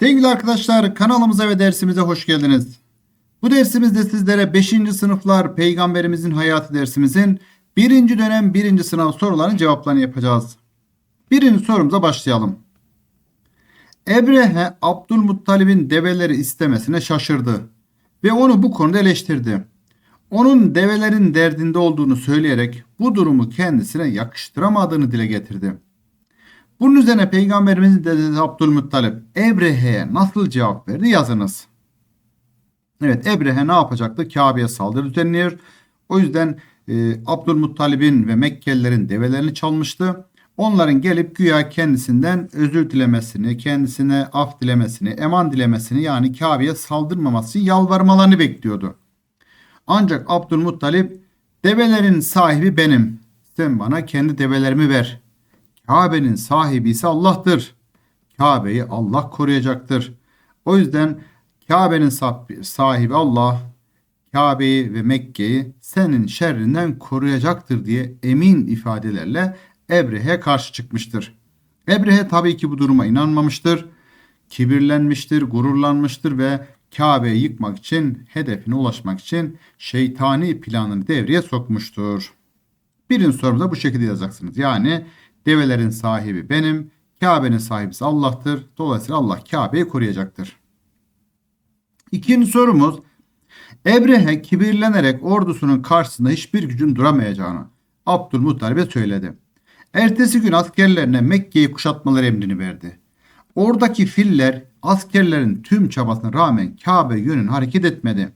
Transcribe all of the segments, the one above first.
Sevgili arkadaşlar kanalımıza ve dersimize hoş geldiniz. Bu dersimizde sizlere 5. sınıflar peygamberimizin hayatı dersimizin 1. dönem 1. sınav sorularının cevaplarını yapacağız. Birinci sorumuza başlayalım. Ebrehe Abdülmuttalib'in develeri istemesine şaşırdı ve onu bu konuda eleştirdi. Onun develerin derdinde olduğunu söyleyerek bu durumu kendisine yakıştıramadığını dile getirdi. Bunun üzerine Peygamberimizin dedesi Abdülmuttalip Ebrehe'ye nasıl cevap verdi yazınız. Evet Ebrehe ne yapacaktı? Kabe'ye saldırı düzenliyor. O yüzden e, Abdülmuttalib'in ve Mekkelilerin develerini çalmıştı. Onların gelip güya kendisinden özür dilemesini, kendisine af dilemesini, eman dilemesini yani Kabe'ye saldırmaması yalvarmalarını bekliyordu. Ancak Abdülmuttalip develerin sahibi benim. Sen bana kendi develerimi ver. Kabe'nin sahibi ise Allah'tır. Kabe'yi Allah koruyacaktır. O yüzden Kabe'nin sahibi Allah, Kabe'yi ve Mekke'yi senin şerrinden koruyacaktır diye emin ifadelerle Ebrehe karşı çıkmıştır. Ebrehe tabii ki bu duruma inanmamıştır. Kibirlenmiştir, gururlanmıştır ve Kabe'yi yıkmak için, hedefine ulaşmak için şeytani planını devreye sokmuştur. Birinci sorumuza bu şekilde yazacaksınız. Yani develerin sahibi benim, Kabe'nin sahibisi Allah'tır. Dolayısıyla Allah Kabe'yi koruyacaktır. İkinci sorumuz Ebrehe kibirlenerek ordusunun karşısında hiçbir gücün duramayacağını Abdülmuttalib'e söyledi. Ertesi gün askerlerine Mekke'yi kuşatmaları emrini verdi. Oradaki filler askerlerin tüm çabasına rağmen Kabe yönünün hareket etmedi.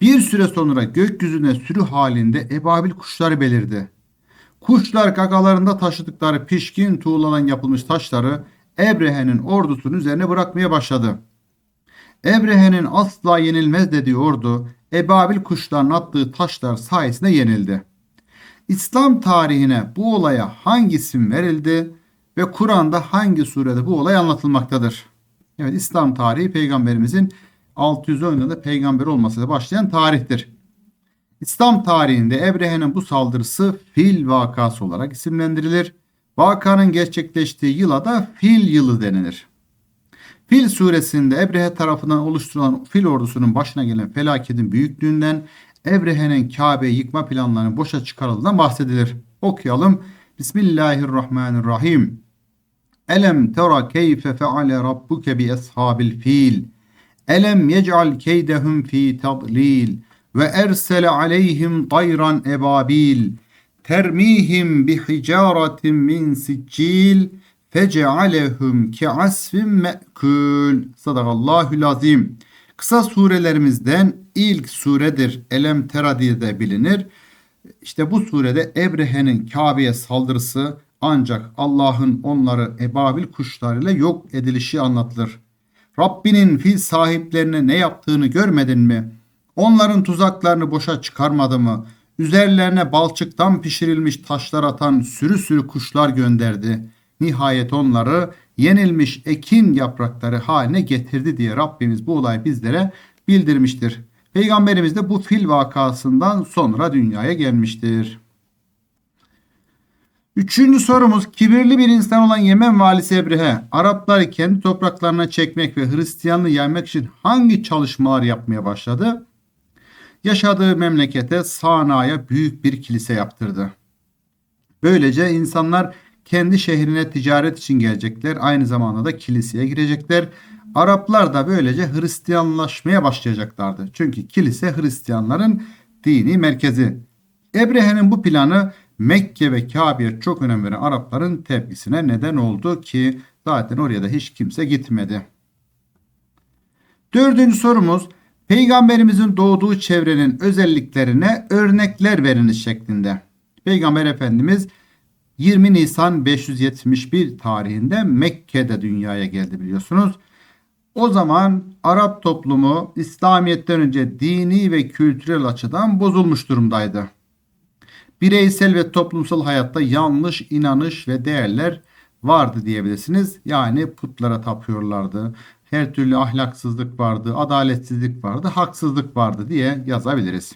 Bir süre sonra gökyüzüne sürü halinde ebabil kuşları belirdi. Kuşlar gagalarında taşıdıkları pişkin tuğladan yapılmış taşları Ebrehe'nin ordusunun üzerine bırakmaya başladı. Ebrehe'nin asla yenilmez dediği ordu ebabil kuşların attığı taşlar sayesinde yenildi. İslam tarihine bu olaya hangi isim verildi ve Kur'an'da hangi surede bu olay anlatılmaktadır? Evet İslam tarihi peygamberimizin 610 yılında peygamber olmasıyla başlayan tarihtir. İslam tarihinde Ebrehe'nin bu saldırısı fil vakası olarak isimlendirilir. Vakanın gerçekleştiği yıla da fil yılı denilir. Fil suresinde Ebrehe tarafından oluşturulan fil ordusunun başına gelen felaketin büyüklüğünden Ebrehe'nin Kabe'yi yıkma planlarının boşa çıkarıldığından bahsedilir. Okuyalım. Bismillahirrahmanirrahim. Elem tera keyfe feale rabbuke bi ashabil fil. Elem yec'al keydehum fi tadlil ve ersele aleyhim tayran ebabil termihim bi hicaretin min siccil fecealehum ki asfin me'kul. Sadakallahül azim. Kısa surelerimizden ilk suredir. Elem Tera diye de bilinir. İşte bu surede Ebrehe'nin Kabe'ye saldırısı ancak Allah'ın onları ebabil kuşlarıyla yok edilişi anlatılır. Rabbinin fil sahiplerine ne yaptığını görmedin mi? Onların tuzaklarını boşa çıkarmadı mı? Üzerlerine balçıktan pişirilmiş taşlar atan sürü sürü kuşlar gönderdi. Nihayet onları yenilmiş ekin yaprakları haline getirdi diye Rabbimiz bu olayı bizlere bildirmiştir. Peygamberimiz de bu fil vakasından sonra dünyaya gelmiştir. Üçüncü sorumuz kibirli bir insan olan Yemen valisi Ebrehe Arapları kendi topraklarına çekmek ve Hristiyanlığı yaymak için hangi çalışmalar yapmaya başladı? Yaşadığı memlekete Sana'ya büyük bir kilise yaptırdı. Böylece insanlar kendi şehrine ticaret için gelecekler. Aynı zamanda da kiliseye girecekler. Araplar da böylece Hristiyanlaşmaya başlayacaklardı. Çünkü kilise Hristiyanların dini merkezi. Ebrehe'nin bu planı Mekke ve Kabe'ye çok önem veren Arapların tepkisine neden oldu ki zaten oraya da hiç kimse gitmedi. Dördüncü sorumuz Peygamberimizin doğduğu çevrenin özelliklerine örnekler veriniz şeklinde. Peygamber Efendimiz 20 Nisan 571 tarihinde Mekke'de dünyaya geldi biliyorsunuz. O zaman Arap toplumu İslamiyet'ten önce dini ve kültürel açıdan bozulmuş durumdaydı. Bireysel ve toplumsal hayatta yanlış inanış ve değerler vardı diyebilirsiniz. Yani putlara tapıyorlardı. Her türlü ahlaksızlık vardı, adaletsizlik vardı, haksızlık vardı diye yazabiliriz.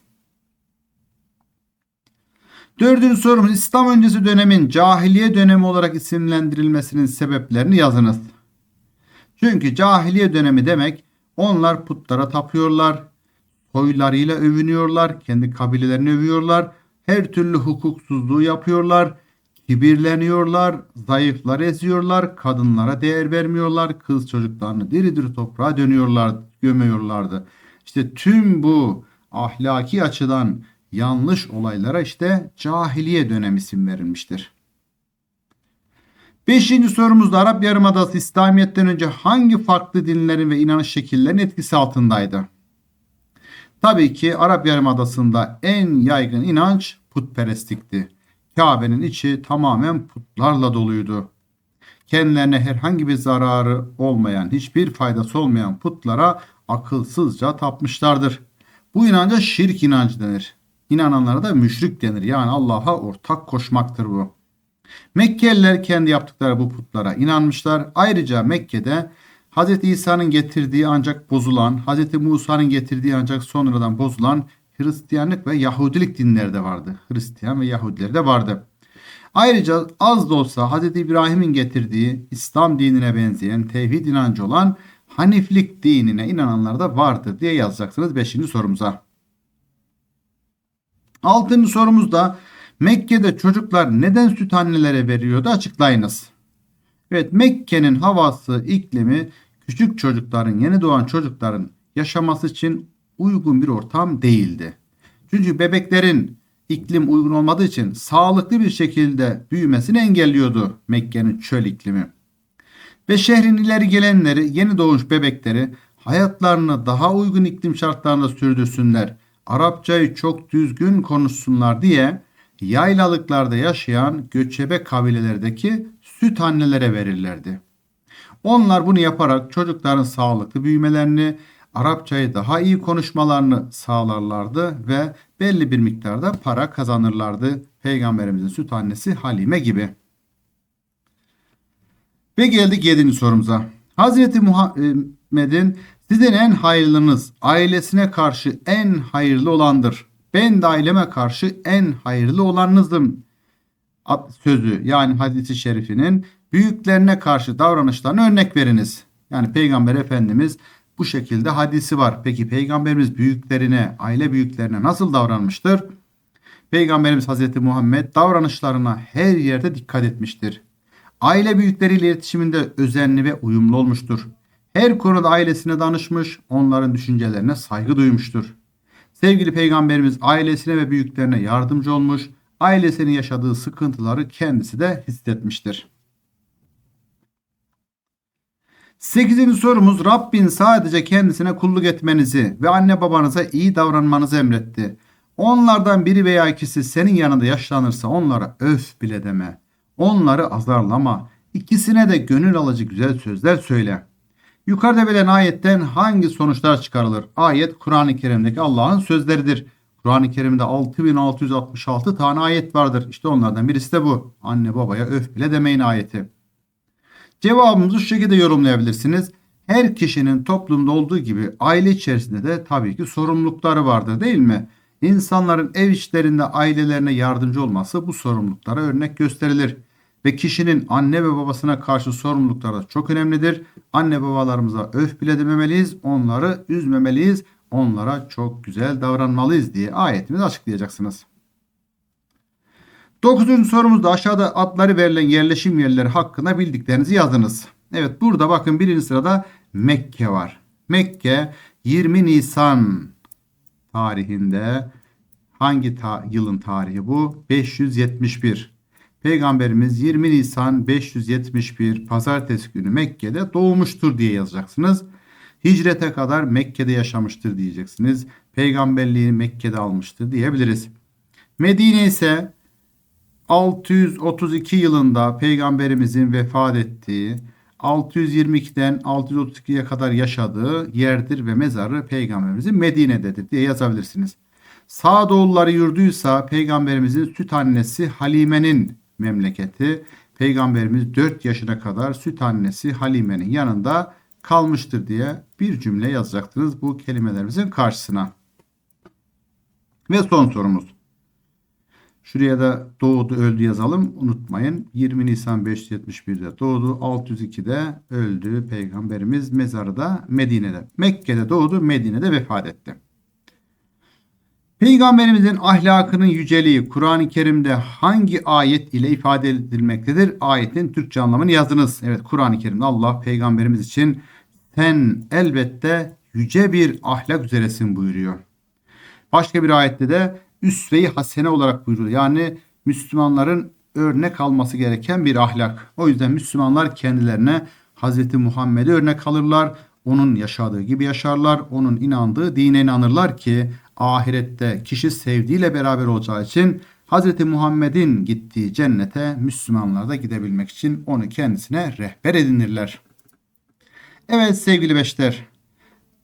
Dördüncü sorumuz İslam öncesi dönemin cahiliye dönemi olarak isimlendirilmesinin sebeplerini yazınız. Çünkü cahiliye dönemi demek onlar putlara tapıyorlar, soylarıyla övünüyorlar, kendi kabilelerini övüyorlar, her türlü hukuksuzluğu yapıyorlar, kibirleniyorlar, zayıflar eziyorlar, kadınlara değer vermiyorlar, kız çocuklarını diri diri toprağa dönüyorlar, gömüyorlardı. İşte tüm bu ahlaki açıdan yanlış olaylara işte cahiliye dönemi isim verilmiştir. Beşinci sorumuzda Arap Yarımadası İslamiyet'ten önce hangi farklı dinlerin ve inanış şekillerinin etkisi altındaydı? Tabii ki Arap Yarımadası'nda en yaygın inanç putperestlikti. Kabe'nin içi tamamen putlarla doluydu. Kendilerine herhangi bir zararı olmayan, hiçbir faydası olmayan putlara akılsızca tapmışlardır. Bu inanca şirk inancı denir. İnananlara da müşrik denir. Yani Allah'a ortak koşmaktır bu. Mekkeliler kendi yaptıkları bu putlara inanmışlar. Ayrıca Mekke'de Hz. İsa'nın getirdiği ancak bozulan, Hz. Musa'nın getirdiği ancak sonradan bozulan Hristiyanlık ve Yahudilik dinleri de vardı. Hristiyan ve Yahudiler de vardı. Ayrıca az da olsa Hz. İbrahim'in getirdiği İslam dinine benzeyen tevhid inancı olan Haniflik dinine inananlar da vardır diye yazacaksınız 5. sorumuza. 6. sorumuzda Mekke'de çocuklar neden süt annelere veriyordu açıklayınız. Evet Mekke'nin havası, iklimi küçük çocukların, yeni doğan çocukların yaşaması için uygun bir ortam değildi. Çünkü bebeklerin iklim uygun olmadığı için sağlıklı bir şekilde büyümesini engelliyordu Mekke'nin çöl iklimi. Ve şehrin ileri gelenleri, yeni doğmuş bebekleri hayatlarını daha uygun iklim şartlarında sürdürsünler, Arapçayı çok düzgün konuşsunlar diye yaylalıklarda yaşayan göçebe kabilelerdeki süt annelere verirlerdi. Onlar bunu yaparak çocukların sağlıklı büyümelerini, Arapçayı daha iyi konuşmalarını sağlarlardı ve belli bir miktarda para kazanırlardı. Peygamberimizin süt annesi Halime gibi. Ve geldik 7. sorumuza. Hazreti Muhammed'in sizin en hayırlınız ailesine karşı en hayırlı olandır. Ben de aileme karşı en hayırlı olanınızdım. Sözü yani hadisi şerifinin büyüklerine karşı davranışlarını örnek veriniz. Yani Peygamber Efendimiz bu şekilde hadisi var. Peki Peygamberimiz büyüklerine, aile büyüklerine nasıl davranmıştır? Peygamberimiz Hazreti Muhammed davranışlarına her yerde dikkat etmiştir. Aile büyükleriyle iletişiminde özenli ve uyumlu olmuştur. Her konuda ailesine danışmış, onların düşüncelerine saygı duymuştur. Sevgili Peygamberimiz ailesine ve büyüklerine yardımcı olmuş, ailesinin yaşadığı sıkıntıları kendisi de hissetmiştir. Sekizinci sorumuz Rabbin sadece kendisine kulluk etmenizi ve anne babanıza iyi davranmanızı emretti. Onlardan biri veya ikisi senin yanında yaşlanırsa onlara öf bile deme. Onları azarlama. İkisine de gönül alıcı güzel sözler söyle. Yukarıda verilen ayetten hangi sonuçlar çıkarılır? Ayet Kur'an-ı Kerim'deki Allah'ın sözleridir. Kur'an-ı Kerim'de 6666 tane ayet vardır. İşte onlardan birisi de bu. Anne babaya öf bile demeyin ayeti. Cevabımızı şu şekilde yorumlayabilirsiniz. Her kişinin toplumda olduğu gibi aile içerisinde de tabii ki sorumlulukları vardır değil mi? İnsanların ev işlerinde ailelerine yardımcı olması bu sorumluluklara örnek gösterilir. Ve kişinin anne ve babasına karşı sorumlulukları çok önemlidir. Anne babalarımıza öf bile dememeliyiz, onları üzmemeliyiz, onlara çok güzel davranmalıyız diye ayetimizi açıklayacaksınız. Dokuzuncu sorumuzda aşağıda adları verilen yerleşim yerleri hakkında bildiklerinizi yazınız. Evet burada bakın birinci sırada Mekke var. Mekke 20 Nisan tarihinde hangi ta yılın tarihi bu? 571. Peygamberimiz 20 Nisan 571 pazartesi günü Mekke'de doğmuştur diye yazacaksınız. Hicrete kadar Mekke'de yaşamıştır diyeceksiniz. Peygamberliğini Mekke'de almıştır diyebiliriz. Medine ise 632 yılında peygamberimizin vefat ettiği 622'den 632'ye kadar yaşadığı yerdir ve mezarı peygamberimizin Medine'dedir diye yazabilirsiniz. Sağdoğulları yurduysa peygamberimizin süt annesi Halime'nin memleketi. Peygamberimiz 4 yaşına kadar süt annesi Halime'nin yanında kalmıştır diye bir cümle yazacaktınız bu kelimelerimizin karşısına. Ve son sorumuz. Şuraya da doğdu öldü yazalım. Unutmayın. 20 Nisan 571'de doğdu. 602'de öldü. Peygamberimiz mezarı da Medine'de. Mekke'de doğdu. Medine'de vefat etti. Peygamberimizin ahlakının yüceliği Kur'an-ı Kerim'de hangi ayet ile ifade edilmektedir? Ayetin Türkçe anlamını yazınız. Evet Kur'an-ı Kerim'de Allah peygamberimiz için sen elbette yüce bir ahlak üzeresin buyuruyor. Başka bir ayette de üsve-i hasene olarak buyuruyor. Yani Müslümanların örnek alması gereken bir ahlak. O yüzden Müslümanlar kendilerine Hz. Muhammed'e örnek alırlar. Onun yaşadığı gibi yaşarlar. Onun inandığı dine inanırlar ki ahirette kişi sevdiğiyle beraber olacağı için Hz. Muhammed'in gittiği cennete Müslümanlar da gidebilmek için onu kendisine rehber edinirler. Evet sevgili beşler.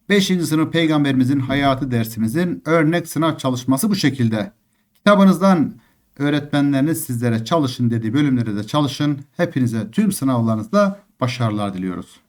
5. sınıf peygamberimizin hayatı dersimizin örnek sınav çalışması bu şekilde. Kitabınızdan öğretmenleriniz sizlere çalışın dediği bölümlere de çalışın. Hepinize tüm sınavlarınızda başarılar diliyoruz.